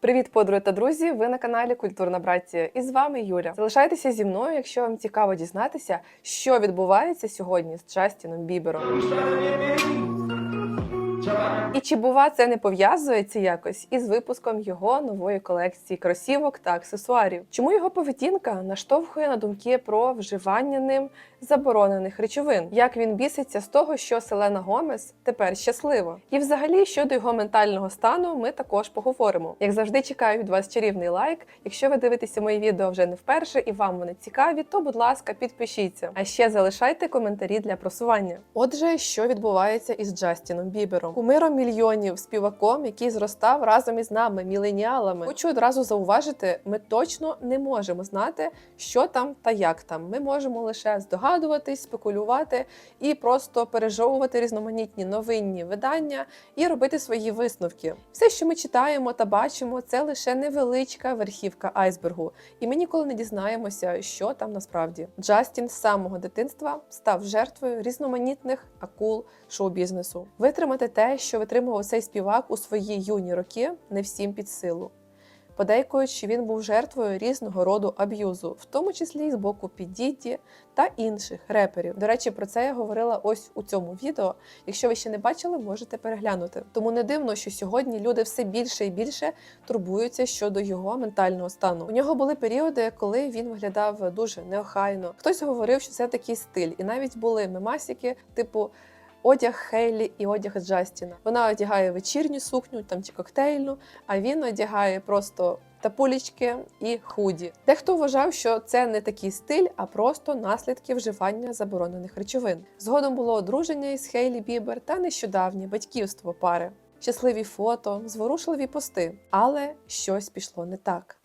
Привіт, подруги та друзі! Ви на каналі Культурна Браття. І з вами Юля. Залишайтеся зі мною, якщо вам цікаво дізнатися, що відбувається сьогодні з Джастіном Бібером. І чи бува це не пов'язується якось із випуском його нової колекції кросівок та аксесуарів? Чому його поведінка наштовхує на думки про вживання ним заборонених речовин? Як він біситься з того, що Селена Гомес тепер щаслива? І взагалі щодо його ментального стану ми також поговоримо. Як завжди, чекаю від вас чарівний лайк. Якщо ви дивитеся мої відео вже не вперше і вам вони цікаві, то будь ласка, підпишіться. А ще залишайте коментарі для просування. Отже, що відбувається із Джастіном Бібером? Кумиром мільйонів співаком, який зростав разом із нами, міленіалами. Хочу одразу зауважити, ми точно не можемо знати, що там та як там. Ми можемо лише здогадуватись, спекулювати і просто пережовувати різноманітні новинні видання і робити свої висновки. Все, що ми читаємо та бачимо, це лише невеличка верхівка айсбергу, і ми ніколи не дізнаємося, що там насправді. Джастін з самого дитинства став жертвою різноманітних акул шоу-бізнесу. Витримати те, що витримував цей співак у свої юні роки, не всім під силу. Подейкують, що він був жертвою різного роду аб'юзу, в тому числі і з боку Піддіді та інших реперів. До речі, про це я говорила ось у цьому відео. Якщо ви ще не бачили, можете переглянути. Тому не дивно, що сьогодні люди все більше і більше турбуються щодо його ментального стану. У нього були періоди, коли він виглядав дуже неохайно. Хтось говорив, що це такий стиль, і навіть були мемасіки, типу. Одяг Хейлі і одяг Джастіна. Вона одягає вечірню сукню там чи коктейльну, а він одягає просто тапулічки і худі. Дехто вважав, що це не такий стиль, а просто наслідки вживання заборонених речовин. Згодом було одруження із Хейлі Бібер та нещодавнє батьківство пари. Щасливі фото, зворушливі пости, але щось пішло не так.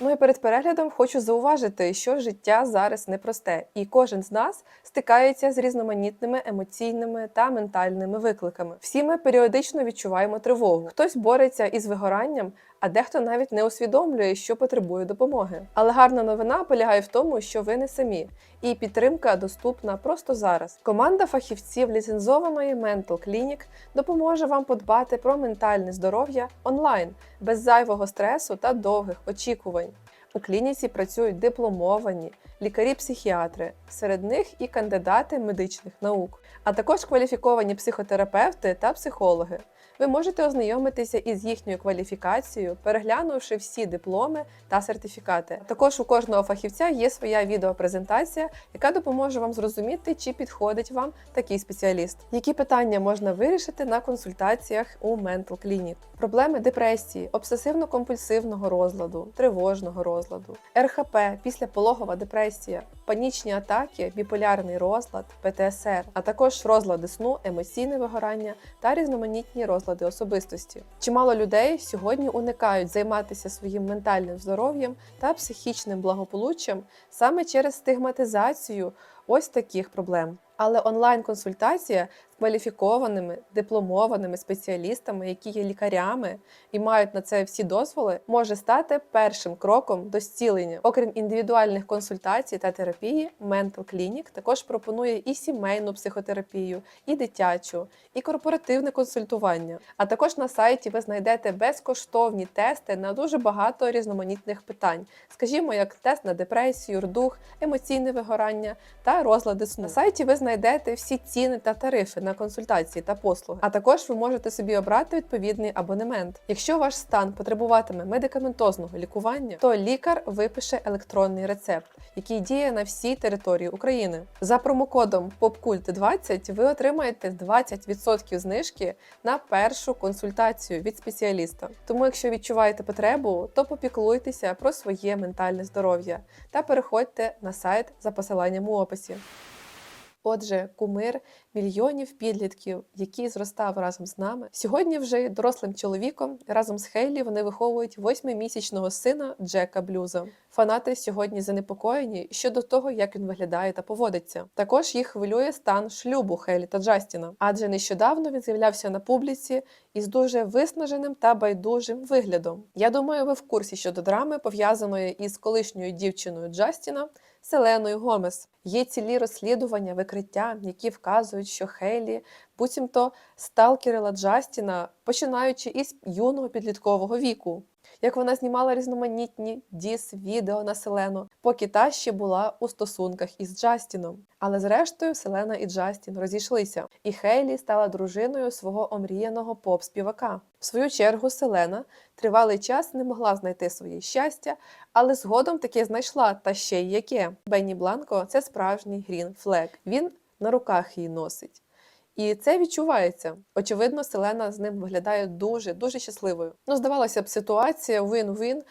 Ну і перед переглядом хочу зауважити, що життя зараз непросте, і кожен з нас стикається з різноманітними емоційними та ментальними викликами. Всі ми періодично відчуваємо тривогу. Хтось бореться із вигоранням, а дехто навіть не усвідомлює, що потребує допомоги. Але гарна новина полягає в тому, що ви не самі, і підтримка доступна просто зараз. Команда фахівців ліцензованої Mental Clinic допоможе вам подбати про ментальне здоров'я онлайн без зайвого стресу та довгих очікувань. У клініці працюють дипломовані лікарі-психіатри, серед них і кандидати медичних наук, а також кваліфіковані психотерапевти та психологи. Ви можете ознайомитися із їхньою кваліфікацією, переглянувши всі дипломи та сертифікати. Також у кожного фахівця є своя відеопрезентація, яка допоможе вам зрозуміти, чи підходить вам такий спеціаліст. Які питання можна вирішити на консультаціях у Mental Clinic. Проблеми депресії, обсесивно-компульсивного розладу, тривожного розладу, РХП, післяпологова депресія, панічні атаки, біполярний розлад, ПТСР, а також розлади сну, емоційне вигорання та різноманітні розлади особистості. Чимало людей сьогодні уникають займатися своїм ментальним здоров'ям та психічним благополуччям саме через стигматизацію ось таких проблем. Але онлайн-консультація з кваліфікованими дипломованими спеціалістами, які є лікарями і мають на це всі дозволи, може стати першим кроком до зцілення. Окрім індивідуальних консультацій та терапії, Mental Clinic також пропонує і сімейну психотерапію, і дитячу, і корпоративне консультування. А також на сайті ви знайдете безкоштовні тести на дуже багато різноманітних питань, скажімо, як тест на депресію, рдух, емоційне вигорання та розлади сну. На сайті ви знайдете всі ціни та тарифи на консультації та послуги. А також ви можете собі обрати відповідний абонемент. Якщо ваш стан потребуватиме медикаментозного лікування, то лікар випише електронний рецепт, який діє на всій території України. За промокодом POPCULT20 ви отримаєте 20% знижки на першу консультацію від спеціаліста. Тому, якщо відчуваєте потребу, то попіклуйтеся про своє ментальне здоров'я та переходьте на сайт за посиланням у описі. Отже, кумир мільйонів підлітків, який зростав разом з нами. Сьогодні вже дорослим чоловіком разом з Хейлі вони виховують восьмимісячного сина Джека Блюза. Фанати сьогодні занепокоєні щодо того, як він виглядає та поводиться. Також їх хвилює стан шлюбу Хейлі та Джастіна, адже нещодавно він з'являвся на публіці із дуже виснаженим та байдужим виглядом. Я думаю, ви в курсі щодо драми, пов'язаної із колишньою дівчиною Джастіна. Селеною Гомес є цілі розслідування, викриття, які вказують кажуть, що Хейлі буцімто сталкерила Джастіна, починаючи із юного підліткового віку. Як вона знімала різноманітні діс відео на Селену, поки та ще була у стосунках із Джастіном. Але зрештою Селена і Джастін розійшлися, і Хейлі стала дружиною свого омріяного поп-співака. В свою чергу Селена тривалий час не могла знайти своє щастя, але згодом таки знайшла та ще й яке. Бенні Бланко це справжній грін флег. Він на руках її носить. І це відчувається. Очевидно, Селена з ним виглядає дуже дуже щасливою. Ну, здавалося б, ситуація win-win.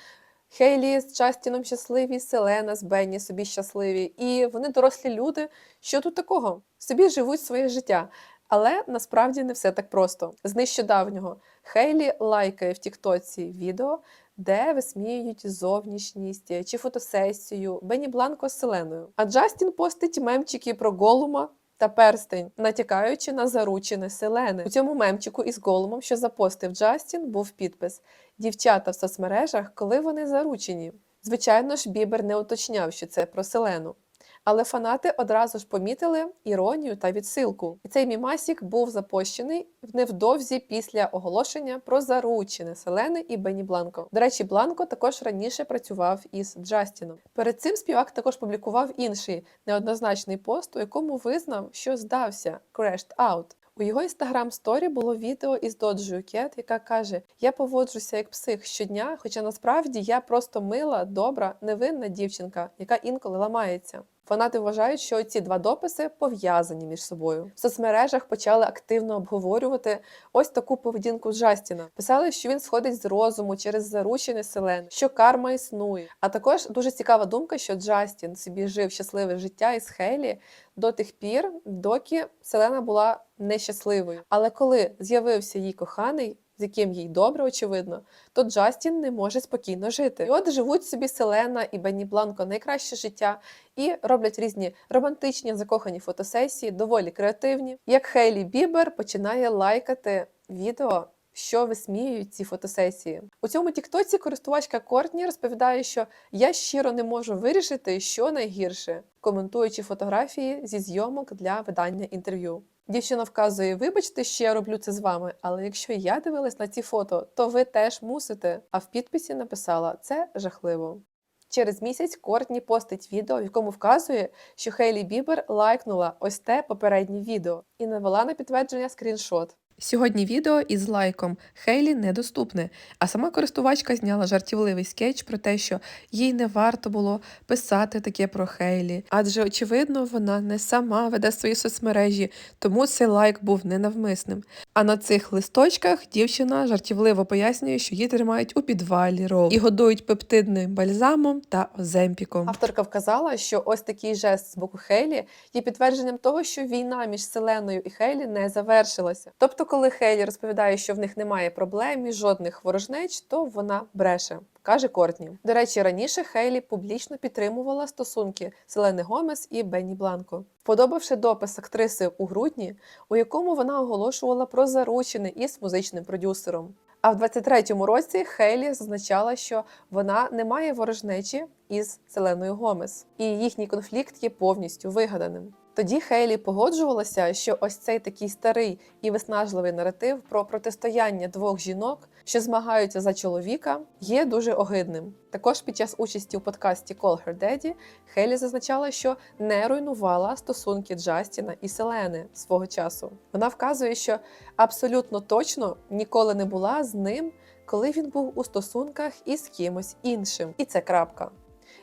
Хейлі з Джастіном щасливі, Селена з Бенні собі щасливі. І вони дорослі люди. Що тут такого? Собі живуть своє життя. Але насправді не все так просто. З нещодавнього Хейлі лайкає в Тіктоці відео, де висміюють зовнішність чи фотосесію Бенні Бланко з Селеною. А Джастін постить мемчики про Голума та перстень, натякаючи на заручини Селени. У цьому мемчику із Голумом, що запостив Джастін, був підпис Дівчата в соцмережах, коли вони заручені. Звичайно ж, Бібер не уточняв, що це про Селену. Але фанати одразу ж помітили іронію та відсилку. І цей мімасік був запущений невдовзі після оголошення про заручини Селени і Бенні Бланко. До речі, Бланко також раніше працював із Джастіном. Перед цим співак також публікував інший неоднозначний пост, у якому визнав, що здався crashed out. У його інстаграм сторі було відео із Доджою Кет, яка каже: Я поводжуся як псих щодня, хоча насправді я просто мила, добра, невинна дівчинка, яка інколи ламається. Фанати вважають, що ці два дописи пов'язані між собою. В соцмережах почали активно обговорювати ось таку поведінку Джастіна. Писали, що він сходить з розуму через заручини селен, що карма існує. А також дуже цікава думка, що Джастін собі жив щасливе життя із Хейлі до тих пір, доки Селена була нещасливою. Але коли з'явився її коханий, з яким їй добре, очевидно, то Джастін не може спокійно жити. І от живуть собі Селена і Бенні Бланко найкраще життя і роблять різні романтичні закохані фотосесії, доволі креативні. Як Хейлі Бібер починає лайкати відео. Що висміюють ці фотосесії у цьому тіктоці користувачка Кортні розповідає, що я щиро не можу вирішити, що найгірше, коментуючи фотографії зі зйомок для видання інтерв'ю. Дівчина вказує: вибачте, що я роблю це з вами, але якщо я дивилась на ці фото, то ви теж мусите. А в підписі написала це жахливо. Через місяць Кортні постить відео, в якому вказує, що Хейлі Бібер лайкнула ось те попереднє відео і навела на підтвердження скріншот. Сьогодні відео із лайком Хейлі недоступне, а сама користувачка зняла жартівливий скетч про те, що їй не варто було писати таке про Хейлі, адже очевидно вона не сама веде свої соцмережі, тому цей лайк був ненавмисним. А на цих листочках дівчина жартівливо пояснює, що її тримають у підвалі роу і годують пептидним бальзамом та оземпіком. Авторка вказала, що ось такий жест з боку Хейлі є підтвердженням того, що війна між Селеною і Хейлі не завершилася. Тобто, коли Хейлі розповідає, що в них немає проблем і жодних ворожнеч, то вона бреше. Каже Кортні. До речі, раніше Хейлі публічно підтримувала стосунки Селени Гомес і Бенні Бланко, подобавши допис актриси у грудні, у якому вона оголошувала про заручини із музичним продюсером. А в 23-му році Хейлі зазначала, що вона не має ворожнечі із Селеною Гомес, і їхній конфлікт є повністю вигаданим. Тоді Хейлі погоджувалася, що ось цей такий старий і виснажливий наратив про протистояння двох жінок, що змагаються за чоловіка, є дуже огидним. Також під час участі у подкасті Call Her Daddy Хейлі зазначала, що не руйнувала стосунки Джастіна і Селени свого часу. Вона вказує, що абсолютно точно ніколи не була з ним, коли він був у стосунках із кимось іншим. І це крапка.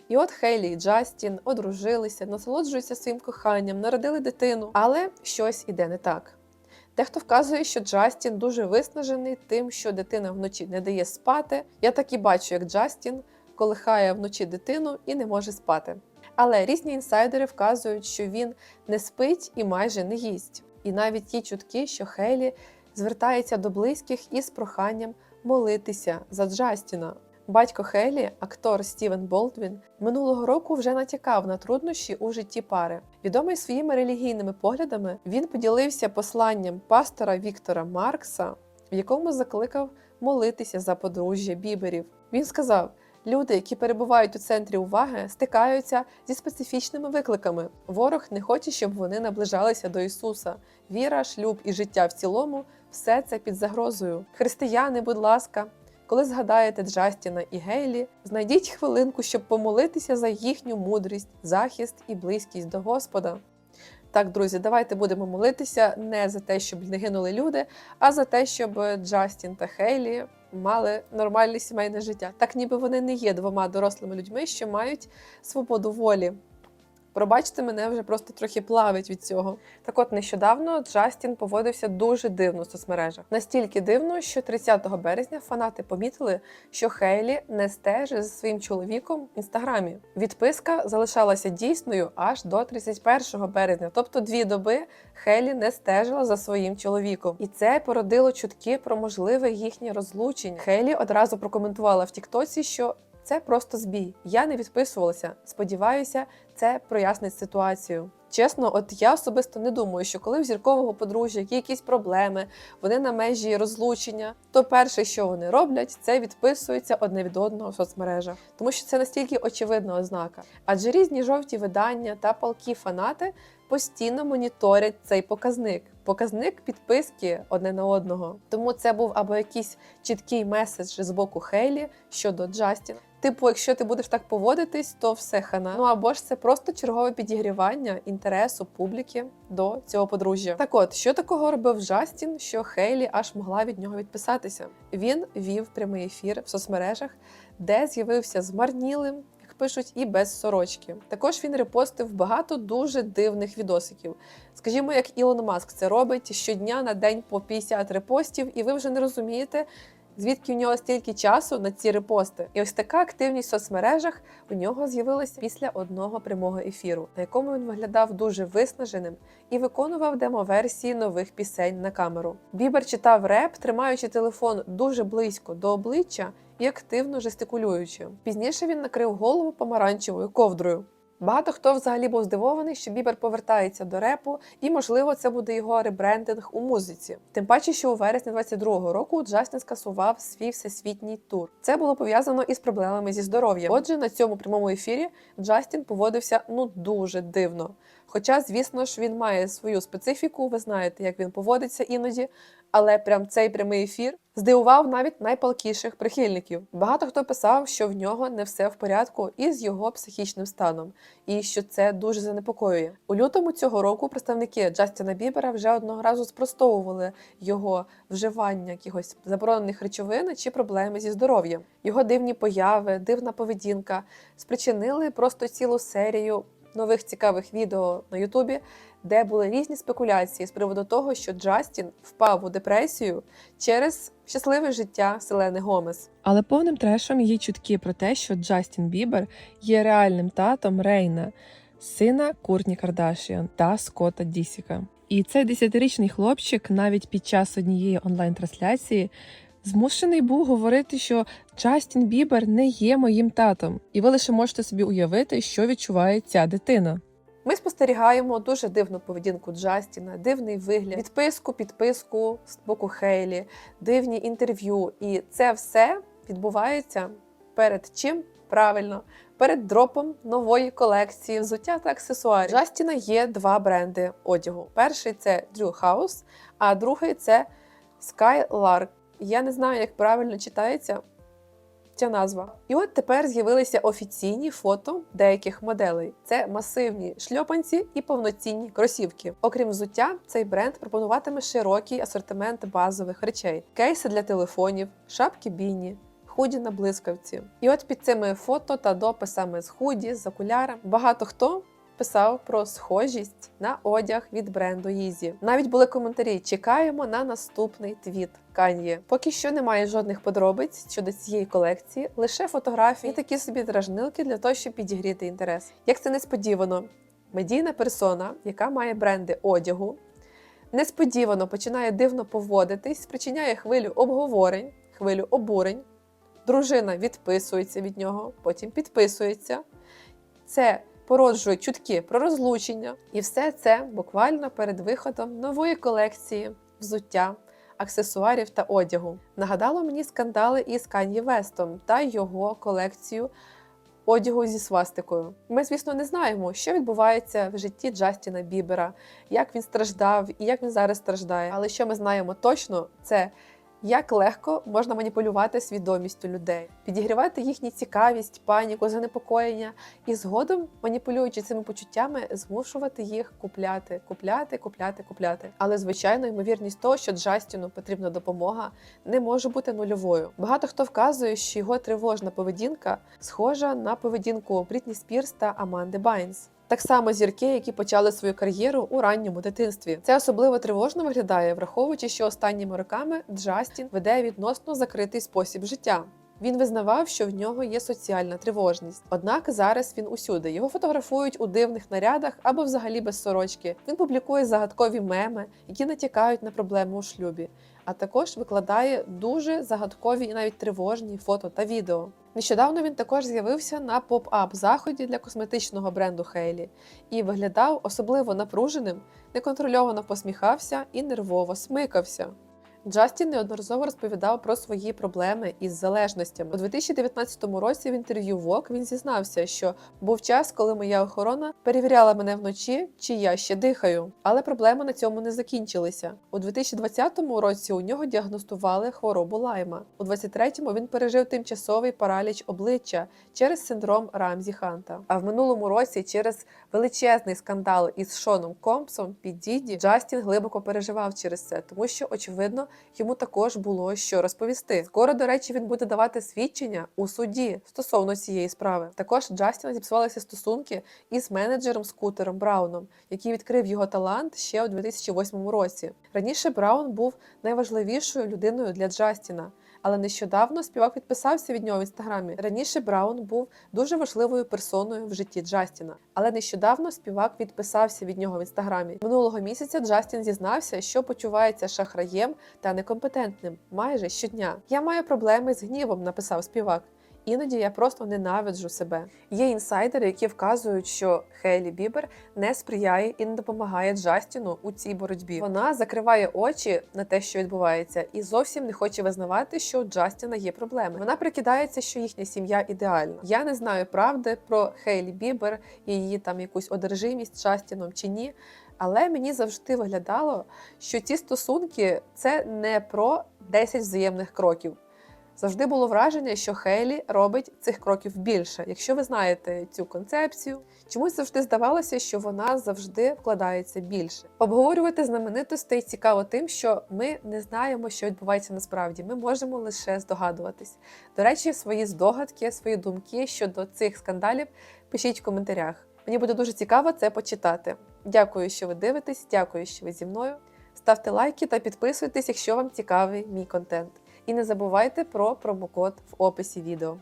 І от Хейлі і Джастін одружилися, насолоджуються своїм коханням, народили дитину, але щось іде не так. Дехто вказує, що Джастін дуже виснажений тим, що дитина вночі не дає спати. Я так і бачу, як Джастін колихає вночі дитину і не може спати. Але різні інсайдери вказують, що він не спить і майже не їсть. І навіть ті чутки, що Хейлі звертається до близьких із проханням молитися за Джастіна. Батько Хейлі, актор Стівен Болдвін, минулого року вже натякав на труднощі у житті пари. Відомий своїми релігійними поглядами, він поділився посланням пастора Віктора Маркса, в якому закликав молитися за подружжя Біберів. Він сказав: Люди, які перебувають у центрі уваги, стикаються зі специфічними викликами. Ворог не хоче, щоб вони наближалися до Ісуса. Віра, шлюб і життя в цілому все це під загрозою. Християни, будь ласка, коли згадаєте Джастіна і Гейлі, знайдіть хвилинку, щоб помолитися за їхню мудрість, захист і близькість до Господа. Так, друзі, давайте будемо молитися не за те, щоб не гинули люди, а за те, щоб Джастін та Хейлі мали нормальне сімейне життя. Так ніби вони не є двома дорослими людьми, що мають свободу волі. Пробачте, мене вже просто трохи плавить від цього. Так от нещодавно Джастін поводився дуже дивно в соцмережах. Настільки дивно, що 30 березня фанати помітили, що Хейлі не стежить за своїм чоловіком в інстаграмі. Відписка залишалася дійсною аж до 31 березня, тобто дві доби Хейлі не стежила за своїм чоловіком, і це породило чутки про можливе їхнє розлучення. Хейлі одразу прокоментувала в Тіктоці, що це просто збій. Я не відписувалася. Сподіваюся, це прояснить ситуацію. Чесно, от я особисто не думаю, що коли в зіркового подружжя є якісь проблеми, вони на межі розлучення, то перше, що вони роблять, це відписуються одне від одного в соцмережах, тому що це настільки очевидна ознака. Адже різні жовті видання та палкі фанати постійно моніторять цей показник. Показник підписки одне на одного. Тому це був або якийсь чіткий меседж з боку Хейлі щодо Джастіна. Типу, якщо ти будеш так поводитись, то все хана. Ну або ж це просто чергове підігрівання інтересу публіки до цього подружжя. Так от, що такого робив Джастін, що Хейлі аж могла від нього відписатися? Він вів прямий ефір в соцмережах, де з'явився змарнілим, пишуть, і без сорочки. Також він репостив багато дуже дивних відосиків. Скажімо, як Ілон Маск це робить щодня на день по 50 репостів, і ви вже не розумієте. Звідки в нього стільки часу на ці репости? І ось така активність в соцмережах у нього з'явилася після одного прямого ефіру, на якому він виглядав дуже виснаженим і виконував демо-версії нових пісень на камеру. Бібер читав реп, тримаючи телефон дуже близько до обличчя і активно жестикулюючи. Пізніше він накрив голову помаранчевою ковдрою. Багато хто взагалі був здивований, що Бібер повертається до репу, і можливо це буде його ребрендинг у музиці. Тим паче, що у вересні 22-го року Джастін скасував свій всесвітній тур. Це було пов'язано із проблемами зі здоров'ям. Отже, на цьому прямому ефірі Джастін поводився ну дуже дивно. Хоча, звісно ж, він має свою специфіку, ви знаєте, як він поводиться іноді, але прям цей прямий ефір здивував навіть найпалкіших прихильників. Багато хто писав, що в нього не все в порядку із його психічним станом, і що це дуже занепокоює. У лютому цього року представники Джастіна Бібера вже одного разу спростовували його вживання якихось заборонених речовин чи проблеми зі здоров'ям. Його дивні появи, дивна поведінка спричинили просто цілу серію нових цікавих відео на Ютубі, де були різні спекуляції з приводу того, що Джастін впав у депресію через щасливе життя Селени Гомес. Але повним трешом є чутки про те, що Джастін Бібер є реальним татом Рейна, сина Куртні Кардашіан та Скотта Дісіка. І цей десятирічний хлопчик навіть під час однієї онлайн-трансляції змушений був говорити, що Джастін Бібер не є моїм татом, і ви лише можете собі уявити, що відчуває ця дитина. Ми спостерігаємо дуже дивну поведінку Джастіна, дивний вигляд, відписку, підписку з боку Хейлі, дивні інтерв'ю. І це все відбувається перед чим правильно. Перед дропом нової колекції взуття та аксесуарів. Джастіна є два бренди одягу. Перший це Drew House, а другий це Skylark. Я не знаю, як правильно читається ця назва. І от тепер з'явилися офіційні фото деяких моделей. Це масивні шльопанці і повноцінні кросівки. Окрім взуття, цей бренд пропонуватиме широкий асортимент базових речей: кейси для телефонів, шапки біні. Худі на блискавці. І от під цими фото та дописами з худі, з окулярами багато хто писав про схожість на одяг від бренду Yeezy. Навіть були коментарі: чекаємо на наступний твіт Кан'є. Поки що немає жодних подробиць щодо цієї колекції, лише фотографії і такі собі дражнилки для того, щоб підігріти інтерес. Як це несподівано, медійна персона, яка має бренди одягу, несподівано починає дивно поводитись, спричиняє хвилю обговорень, хвилю обурень. Дружина відписується від нього, потім підписується. Це породжує чутки про розлучення, і все це буквально перед виходом нової колекції взуття, аксесуарів та одягу. Нагадало мені скандали із Кан'ї Вестом та його колекцію одягу зі свастикою. Ми, звісно, не знаємо, що відбувається в житті Джастіна Бібера, як він страждав і як він зараз страждає. Але що ми знаємо точно, це як легко можна маніпулювати свідомістю людей, підігрівати їхню цікавість, паніку, занепокоєння і згодом, маніпулюючи цими почуттями, змушувати їх купляти, купляти, купляти, купляти. Але звичайно, ймовірність того, що Джастіну потрібна допомога, не може бути нульовою. Багато хто вказує, що його тривожна поведінка схожа на поведінку Брітні Спірс та Аманди Байнс. Так само зірки, які почали свою кар'єру у ранньому дитинстві. Це особливо тривожно виглядає, враховуючи, що останніми роками Джастін веде відносно закритий спосіб життя. Він визнавав, що в нього є соціальна тривожність. Однак зараз він усюди. Його фотографують у дивних нарядах або взагалі без сорочки. Він публікує загадкові меми, які натякають на проблеми у шлюбі, а також викладає дуже загадкові і навіть тривожні фото та відео. Нещодавно він також з'явився на поп-ап заході для косметичного бренду Хейлі і виглядав особливо напруженим, неконтрольовано посміхався і нервово смикався. Джастін неодноразово розповідав про свої проблеми із залежностями. У 2019 році в інтерв'ю Vogue він зізнався, що був час, коли моя охорона перевіряла мене вночі, чи я ще дихаю. Але проблеми на цьому не закінчилися. У 2020 році у нього діагностували хворобу лайма. У 23-му він пережив тимчасовий параліч обличчя через синдром Рамзі Ханта. А в минулому році через величезний скандал із Шоном Компсом під Діді Джастін глибоко переживав через це, тому що очевидно йому також було що розповісти. Скоро, до речі, він буде давати свідчення у суді стосовно цієї справи. Також Джастіна зіпсувалися стосунки із менеджером Скутером Брауном, який відкрив його талант ще у 2008 році. Раніше Браун був найважливішою людиною для Джастіна. Але нещодавно співак відписався від нього в інстаграмі. Раніше Браун був дуже важливою персоною в житті Джастіна. Але нещодавно співак відписався від нього в інстаграмі. Минулого місяця Джастін зізнався, що почувається шахраєм та некомпетентним майже щодня. Я маю проблеми з гнівом, написав співак. Іноді я просто ненавиджу себе. Є інсайдери, які вказують, що Хейлі Бібер не сприяє і не допомагає Джастіну у цій боротьбі. Вона закриває очі на те, що відбувається, і зовсім не хоче визнавати, що у Джастіна є проблеми. Вона прикидається, що їхня сім'я ідеальна. Я не знаю правди про Хейлі Бібер і її там якусь одержимість з Джастіном чи ні. Але мені завжди виглядало, що ці стосунки це не про 10 взаємних кроків. Завжди було враження, що Хейлі робить цих кроків більше. Якщо ви знаєте цю концепцію, чомусь завжди здавалося, що вона завжди вкладається більше. Обговорювати знаменитостей цікаво тим, що ми не знаємо, що відбувається насправді. Ми можемо лише здогадуватись. До речі, свої здогадки, свої думки щодо цих скандалів пишіть в коментарях. Мені буде дуже цікаво це почитати. Дякую, що ви дивитесь, дякую, що ви зі мною. Ставте лайки та підписуйтесь, якщо вам цікавий мій контент. І не забувайте про промокод в описі відео.